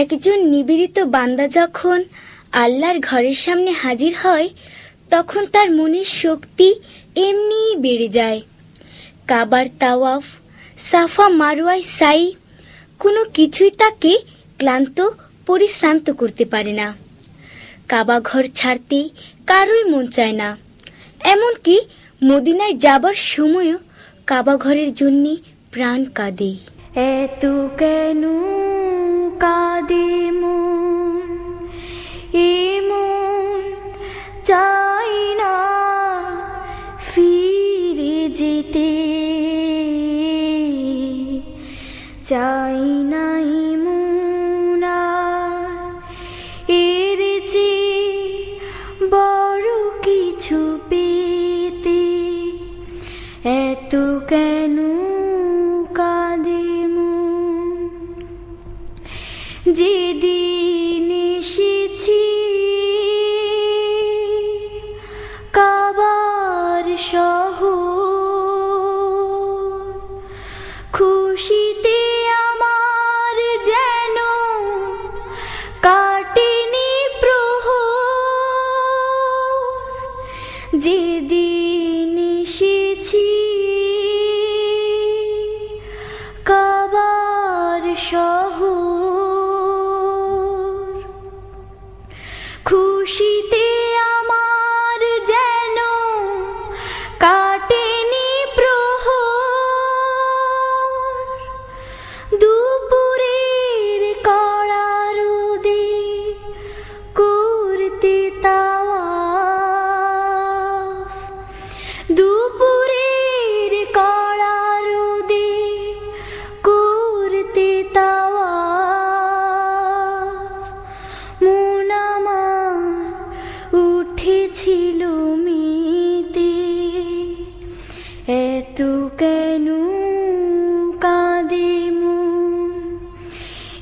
একজন নিবেদিত বান্দা যখন আল্লাহর ঘরের সামনে হাজির হয়, তখন তার মনের শক্তি এমনিই বেড়ে যায়। কাবার তাওয়াফ, সাফা মারোয়ায় সাই, কোনো কিছুই তাকে ক্লান্ত, পরিশ্রান্ত করতে পারে না। কাবা ঘর ছাড়তে কারোই মন চায় না। এমনকি মদিনায় যাবার সময়ও কাবা ঘরের জন্যে প্রাণ কাঁদে। এত কেন যেতে চাই নাই মন এর চেয়ে বড় কিছু পেতে এত কেন কাঁদে যেদিন এসেছি কাবার সহ দুপুরের কড়া রোদে করতে তাওয়াফ মন উঠেছিল মেতে। এত কেন কাঁদে মন?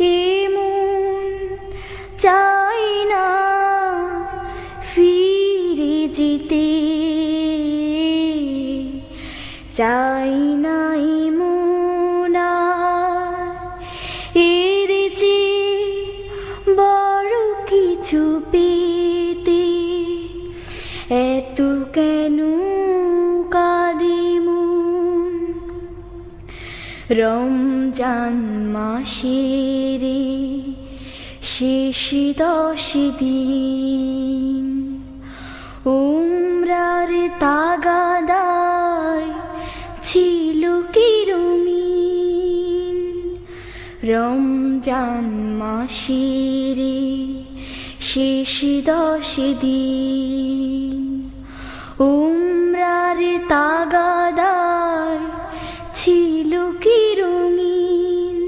এ চাই না ফিরে যেতে। চাই নাই মন বড় কিছু পেতে এত কেন কাঁদে মন? রমজান মাসের শেষ দশ দিন, উমরার তাগাদায় রমজান মাসের শেষ দশ দিন। উমরার তাগাদায় ছিল কি রঙিন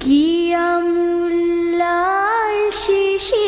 কিয়ামুল্লাল শেষে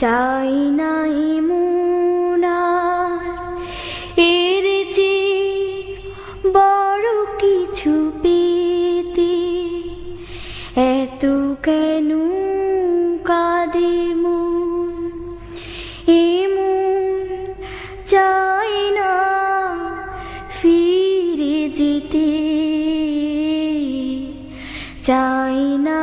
চাই নাই মুনার এর চেয়ে বড় কিছু পেতে, এত কেন কাঁদে মন? এমন চাই না ফিরে যেতে। চাই না